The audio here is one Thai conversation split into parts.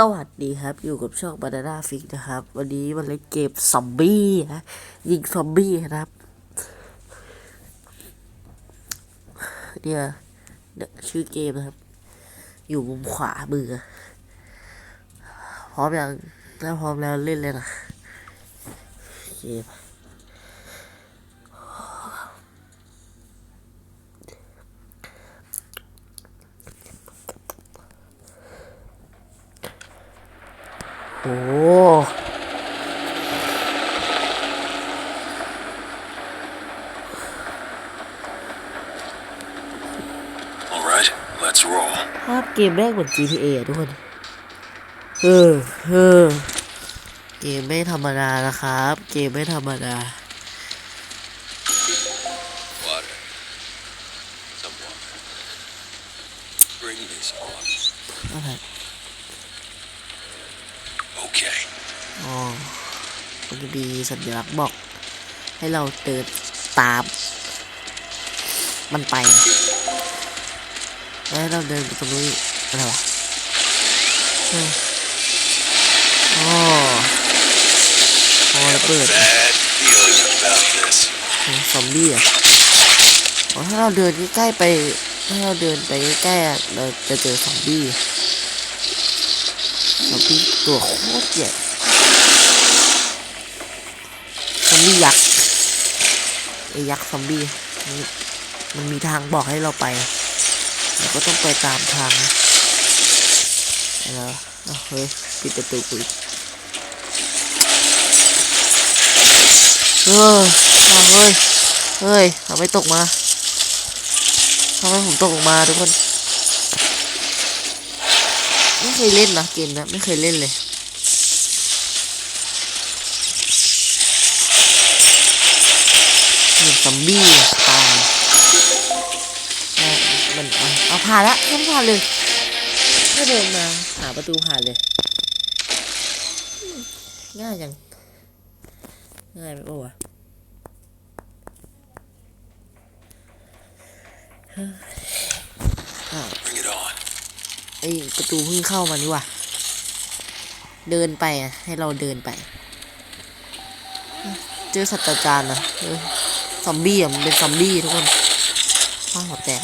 สวัสดีครับ อยู่กับช่อง Banana Fix นะครับ วันนี้มาเล่นเกมซอมบี้นะยิงซอมบี้นะครับเนี่ยเนี่ยชื่อเกมนะครับ อยู่มุมขวามือพร้อมยังถ้าพร้อมแล้วเล่นเลยนะเกม โอ้ภาพเกมแรกเหมือน GTA อะทุกคน เออ เออ เกมไม่ธรรมดานะครับ เกมไม่ธรรมดา จะมีสัญลักษณ์บอก ให้เราเดินตาม มันไปแล้วให้เราเดินไปตรงนู้อะไรวะเอออ๋ออ๋อระเบิดซอมบี้อะถ้าเราเดินใกล้ไปถ้าเราเดินไปใกล้ๆอะเราจะเจอซอมบี้ซอมบี้ตัวโคตรใหญ่ซ อมบี้ยักษ์ไอ้ยักษ์ซอมบี้นี่มันมีทางบอกให้เราไปเราก็ต้องไปตามทางนะอะไรวะอ้าวเฮ้ยปิดประตูกูอีกเออเอาเฮ้ยเฮ้ยทำไมตกมาทำไมผมตกลงมาทุกคน ไม่เคยเล่นนะเกมนะไม่เคยเล่นเลย เหมือน ซอมบี้อะตายเอามันเอาเอาผ่านละแค่ผ่านเลยแค่เดินมาหาประตูผ่านเลยอืมง่ายจัง ง่ายไหมโอ้วะอ้าว Bring it on. ไอประตูเพิ่งเข้ามานี่ว่ะ เดินไปอะ ให้เราเดินไป เจอสัตว์อาจารย์นะเออ ซอมบี้อะมันเป็นซอมบี้ทุกคนข้าวหัวแตก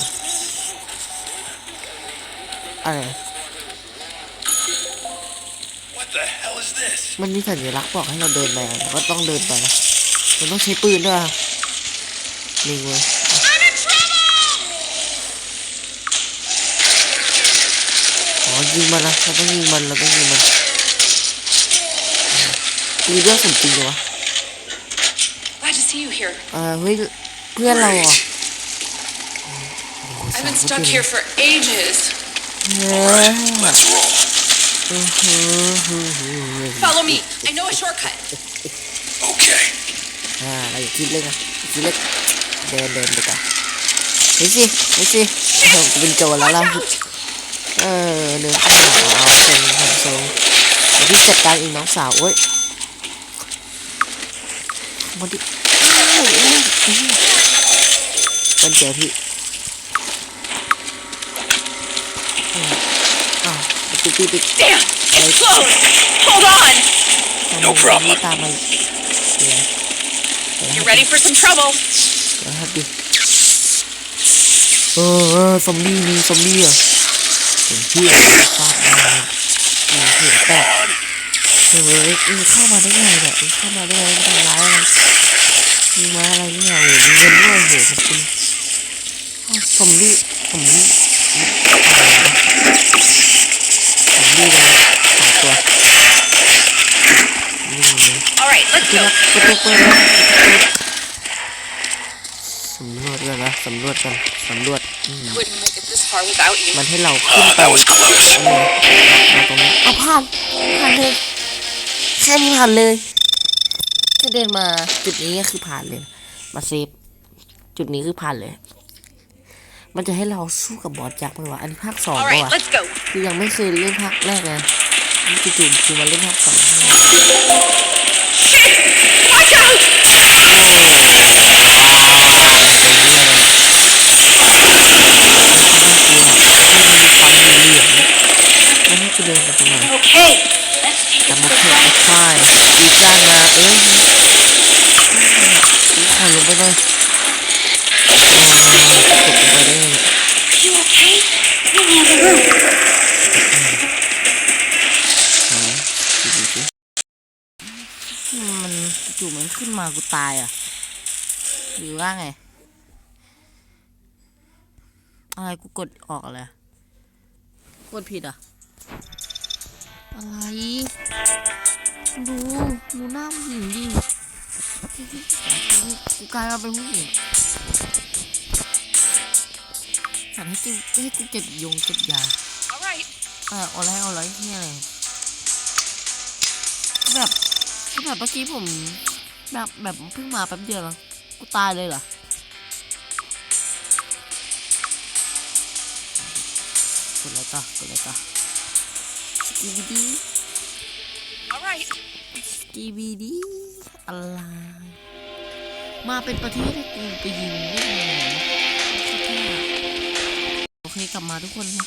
อะไร What the hell is this? มันมีสัญลักษณ์บอกให้เราเดินไปอะเราก็ต้องเดินไปนะมันต้องใช้ปืนด้วยอะลิงเว้ยอ๋อยิงมันนะเราต้องยิงมันเราต้องยิงมันมีเรื่องสมจริงเหรอวะ Glad to see you here. เออเฮ้ยเพื่อนเราอะ I've been stuck here for ages. เฮ้ All ย right, let's roll. Follow me. I know a shortcut. Okay. อ่าเราอย่าคิดเล็กนะอย่าคิดเล็กเดินเดินไปก่อนเฮ้ยสิเฮ้ยสิเราจะเป็นโจรแล้ว Watch เรา out! เออเดินเข้ามาเอาทรงทำทรงเดี๋ยวพี่จัดการอีกน้องสาวโอ้ยมาดิ เอ้ยเอ้ยเอ้ยเป็นเจอพี่เอออ้าวประตูพี่ปิด Damn! It's close! Hold on! ทำไม No problem ตามมาเดี๋ยว You ready for some trouble? เดี๋ยวครับดิเออเออซอมบี้มีซอมบี้อะผมเชื่ฟาดมาเออเสียแตกเฮ้ยมึงเข้ามาได้ไงเนี่ยมึงเข้ามาได้ไงไม่ทำร้ายอะไร มึงมาอะไรเนี่ยโอ้โหมีเงินด้วยโอ้โหขอบคุณอ้าวซอมบี้ซอมบี้อะไรวะซอมบี้เลยสองตัวนี่นี่ All right, let's เปิด go. ประตูเปิดแล้วสำรวจกันนะสำรวจกันสำรวจอืม Wouldn't make it this far without you. มันให้เราขึ้น Oh, ไป that was close. เออมาตรงนี้เอาผ่านผ่านเลยแค่นี้ผ่านเลย แค่เดินมาจุดนี้ก็คือผ่านเลย มาเซฟ จุดนี้คือผ่านเลย มันจะให้เราสู้กับบอสยักษ์ไหมวะอันนี้ภาคสอง All ปะ right, วะ let's go. คือยังไม่เคยเล่นภาคแรกเลยนี่จู่ๆคือมาเล่นภาคสอง มันจู่มันขึ้นมากูตายอะ หรือว่าไง อะไรกูกดออกอะไรกดผิดอะ อะไร ดูดูหน้าผู้หญิงดิกูกลายมาเป็นผู้หญิง สั่งให้กูให้กูเก็บยงเก็บยา All right. เอออะไรอะไรที่อะไรแบบแบบเมื่อกี้ผม แบบแบบเพิ่งมาแป๊บเดียวแล้วกูตายเลยเหรอกดอะไรต่อกดอะไรต่อสกีบีดี All right. สกีบีดีอะไรมาเป็นประเทศให้กูไปยิงได้ไงโอ เคกลับมาทุกคนนะ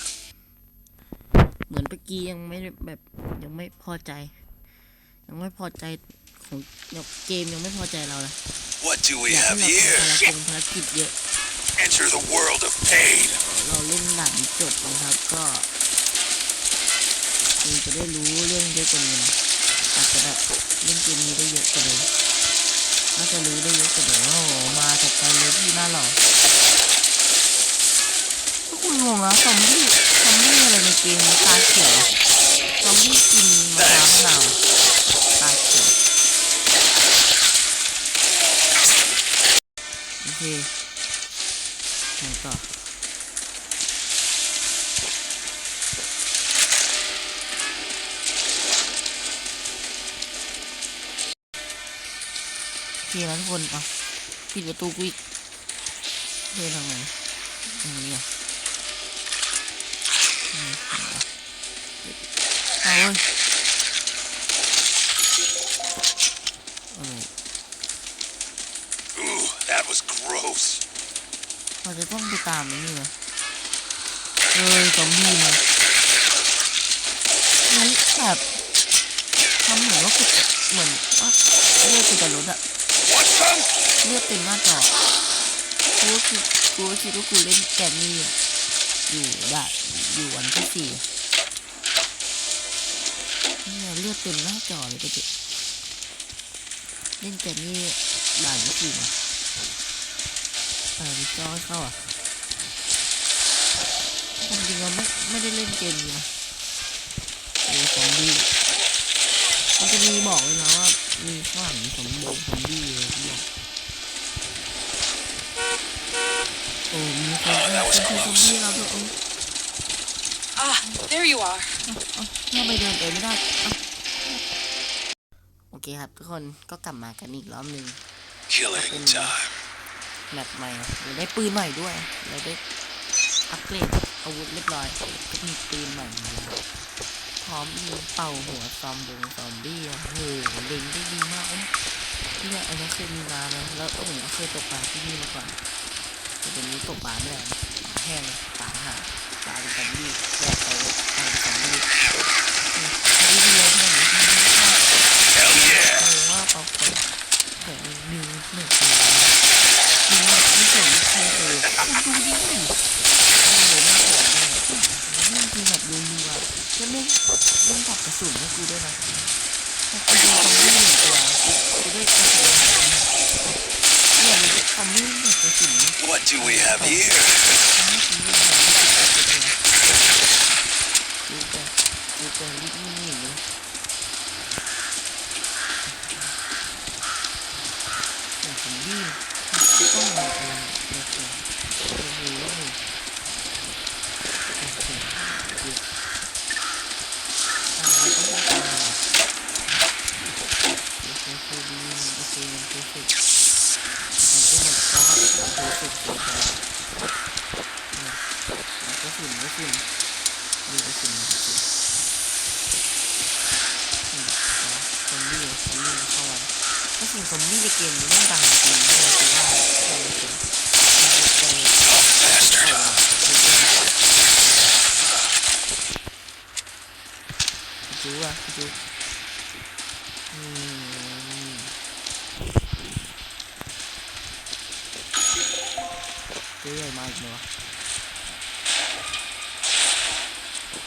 เหมือนเมื่อกี้ยังไม่ได้แบบยังไม่พอใจ ยังไม่พอใจของเกมยังไม่พอใจเราเลย What do we อยาก have ให้เรา here? ทำภารกิจภารกิจเยอะ Enter the world of pain. เราเล่นหนังจบนะครับก็คุณจะได้รู้เรื่องเยอะกว่านี้นะอาจจะแบบเล่นเกมนี้ได้เยอะกว่านี้น่าจะรู้ได้เยอะกว่านี้โอ้โหมาจากไกลเลยพี่น่าหล่อถ้า คุณงงนะซอมบี้ซอมบี้อะไรในเกมตาเขียวซอมบี้กินมะพร้าวมะนาตาเขียวโอเคไหนต่อโอเคนะทุกคนอะปิดประตูกูอีกเดินทางไหนทางนี้อะ เอาเว้ยอะไร Ooh, that was gross. เราจะต้องไปตามมันนี่เหรอเออซอมบี้มานี่แบบทำเหมือนว่ากูเหมือนว่าเลือดกูจะลดอะ Want some? เลือดเต็มหน้าจอกูก็คือกูก็คิดว่ากูเล่นแกมมี่อะ อยู่ได้อยู่วันที่สี่เนี่ยเลือดเต็มหน้าจอเลยก็จะเล่นแกมมี่ด่านที่สี่มาเออมีจอให้เข้าอะจริงเราไม่ไม่ได้เล่นเกมนี้นะดูซอมบี้มันจะมีบอกเลยนะว่ามีข้างหลังมีซอมบี้ซอมบี้ Oh, that was เป็นซอม close. บี้เราด้วยโอ้ Ah, there you are. เอ้าทำไมเดินไปไม่ได้เอ้าโอเคครับทุกคนก็กลับมากันอีกรอบหนึ่ง Killing time. แมปใหม่นะเราได้ปืนใหม่ด้วยเราได้อัปเกรดอาวุธเรียบร้อยก็มีปืนใหม่มาแล้วพร้อมยิงเป่าหัวซอมบงซอมบี้อะโอ้โหเล็งได้ดีมากเลยเนี่ยอันนี้เคยมีมานะแล้วก็ผมก็เคยตกปลาที่นี่มาก่อนแต่ เดี๋ยวนี้ตกปลาไม่ได้แห้งปลาหาปลาเป็นซอมบี้แ What do we have here? แล้วก็ฝุ่นก็ฝุ่นดูก็ฝุ่นก็ฝุ่นอืมแล้วซอมบี้ซอมบี้มาเข้าวันถ้าสิ่งซอมบี้ในเกมนี้ต้องดังจริงเลยคือว่าใช่จริงมันจะไปจูอะจูอืมตัวใหญ่มากเลยวะ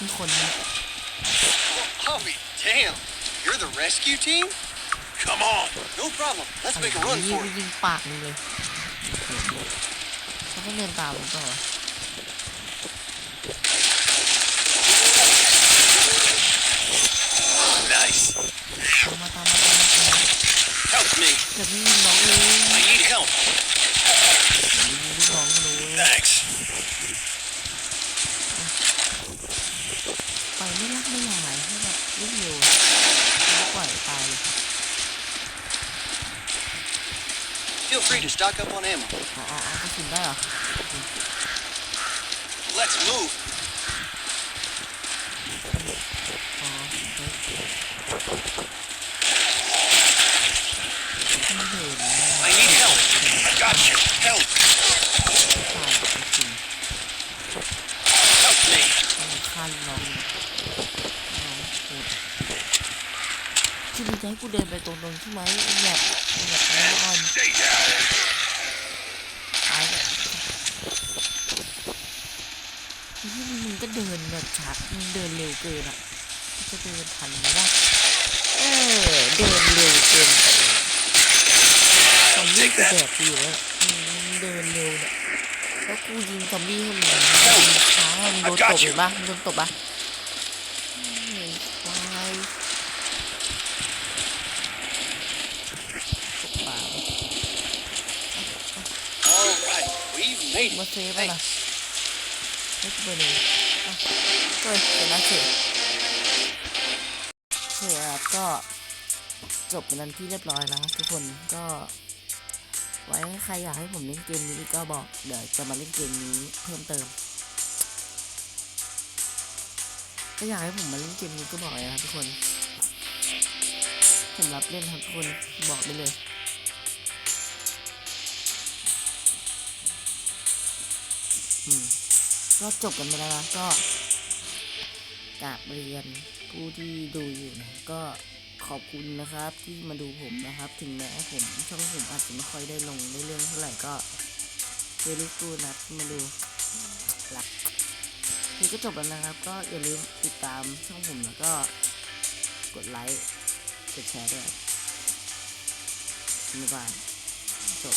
มีคนเนี่ย I'll be damned. You're the rescue team? Come on. No problem. Let's make a ยิ run ง for ไป it. ยิงปากมึงเลยเขาต้องเดินตามมึงต่อ Nice. ตามมาตามมาตามมาตามมา Help me. เดี๋ยวพี่ยิงน้ Stock up on ammo. อ๋ออ๋ออ๋อกระสุนได้เหรอ Let's move. อ๋อเฮ้ยไม่เห็นนะ I need help. Gotcha. Help. ตายกระสุน Help me. มันฆ่าลูกน้องเลยน้องโหดที่มึงจะให้กูเดินไปตรงๆใช่ไหมไอ้แบบไอ้แบบแน่อ่อน Stay down. ตายแบบที่ มึงก็เดินแบบช้ามึงเดินเร็วเกินอะ จะเดินทันไหมวะเออ เดินเร็วเกินไปซอมบี้กูแดกกูอยู่แล้วอืมเดินเร็วเนี่ยแล้วกูยิงซอมบี้ให้มันยิงช้ามันโดนตบเห็นปะมันโดนตบปะเฮ้ยควายตบปาก All right. We've made มา it. เซฟอะนะ ไม่ไปเลยอะเฮ้ยเดี๋ยวนะเฉยเฉยครับก็จบเป็นอันที่เรียบร้อยแล้วครับทุกคนก็ ไว้ใครอยากให้ผมเล่นเกมนี้ก็บอกเดี๋ยวจะมาเล่นเกมนี้เพิ่มเติมถ้าอยากให้ผมมาเล่นเกมนี้ก็บอกเลยครับทุกคน ผมรับเล่นครับทุกคนบอกได้เลยอืม ก็จบกันไปแล้วนะก็กราบเรียนผู้ที่ดูอยู่นะก็ขอบคุณนะครับที่มาดูผมนะครับ ถึงแม้ผมช่องผมอาจจะไม่ค่อยได้ลงได้เรื่องเท่าไหร่ก็เวลิกูนะที่มาดูหลักนี่ก็จบแล้วนะครับ ก็อย่าลืมติดตามช่องผมแล้วก็กดไลค์กดแชร์ด้วยบ๊ายบายจบ